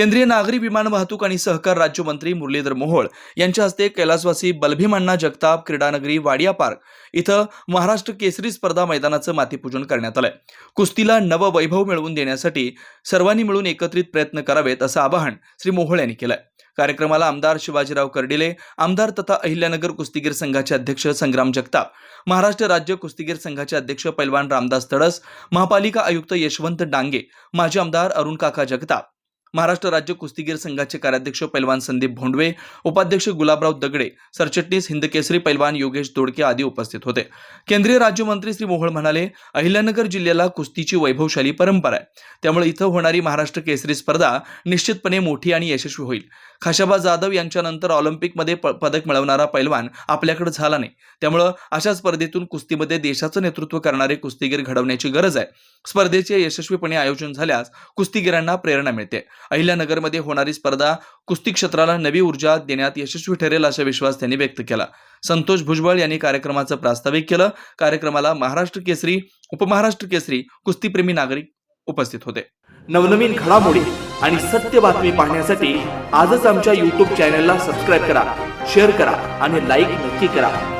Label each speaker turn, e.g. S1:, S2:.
S1: केंद्रीय नागरी विमान वाहतूक आणि सहकार राज्यमंत्री मुरलीधर मोहोळ यांच्या हस्ते कैलासवासी बलभीमण्णा जगताप क्रीडानगरी वाडिया पार्क इथं महाराष्ट्र केसरी स्पर्धा मैदानाचं मातीपूजन करण्यात आलंय. कुस्तीला नववैभव मिळवून देण्यासाठी सर्वांनी मिळून एकत्रित प्रयत्न करावेत असं आवाहन श्री मोहोळ यांनी केलंय. कार्यक्रमाला आमदार शिवाजीराव कर्डिले आमदार तथा अहिल्यानगर कुस्तीगीर संघाचे अध्यक्ष संग्राम जगताप महाराष्ट्र राज्य कुस्तीगीर संघाचे अध्यक्ष पैलवान रामदास तडस महापालिका आयुक्त यशवंत डांगे माजी आमदार अरुण काका जगताप महाराष्ट्र राज्य कुस्तीगीर संघाचे कार्याध्यक्ष पैलवान संदीप भोंडवे उपाध्यक्ष गुलाबराव दगडे सरचिटणीस हिंदकेसरी पैलवान योगेश दोडके आदी उपस्थित होते. केंद्रीय राज्यमंत्री श्री मोहोळ म्हणाले अहिल्यानगर जिल्ह्याला कुस्तीची वैभवशाली परंपरा आहे. त्यामुळे इथं होणारी महाराष्ट्र केसरी स्पर्धा निश्चितपणे मोठी आणि यशस्वी होईल. खाशाबा जाधव यांच्यानंतर ऑलिम्पिकमध्ये प- पदक मिळवणारा पैलवान आपल्याकडे झाला नाही. त्यामुळं अशा स्पर्धेतून कुस्तीमध्ये देशाचं नेतृत्व करणारे कुस्तीगीर घडवण्याची गरज आहे. स्पर्धेचे यशस्वीपणे आयोजन झाल्यास कुस्तीगीरांना प्रेरणा मिळते. अहिल्यानगरमध्ये होणारी स्पर्धा कुस्ती क्षेत्राला नवी ऊर्जा देण्यात यशस्वी ठरेल असा विश्वास त्यांनी व्यक्त केला. संतोष भुजबळ यांनी कार्यक्रमाचं प्रास्ताविक केलं. कार्यक्रमाला महाराष्ट्र केसरी उपमहाराष्ट्र केसरी कुस्तीप्रेमी नागरिक उपस्थित होते. नवनवीन घडामोडी आणि सत्य बातमी पाहण्यासाठी आजच आमच्या युट्यूब चॅनलला सबस्क्राईब करा शेअर करा आणि लाईक नक्की करा.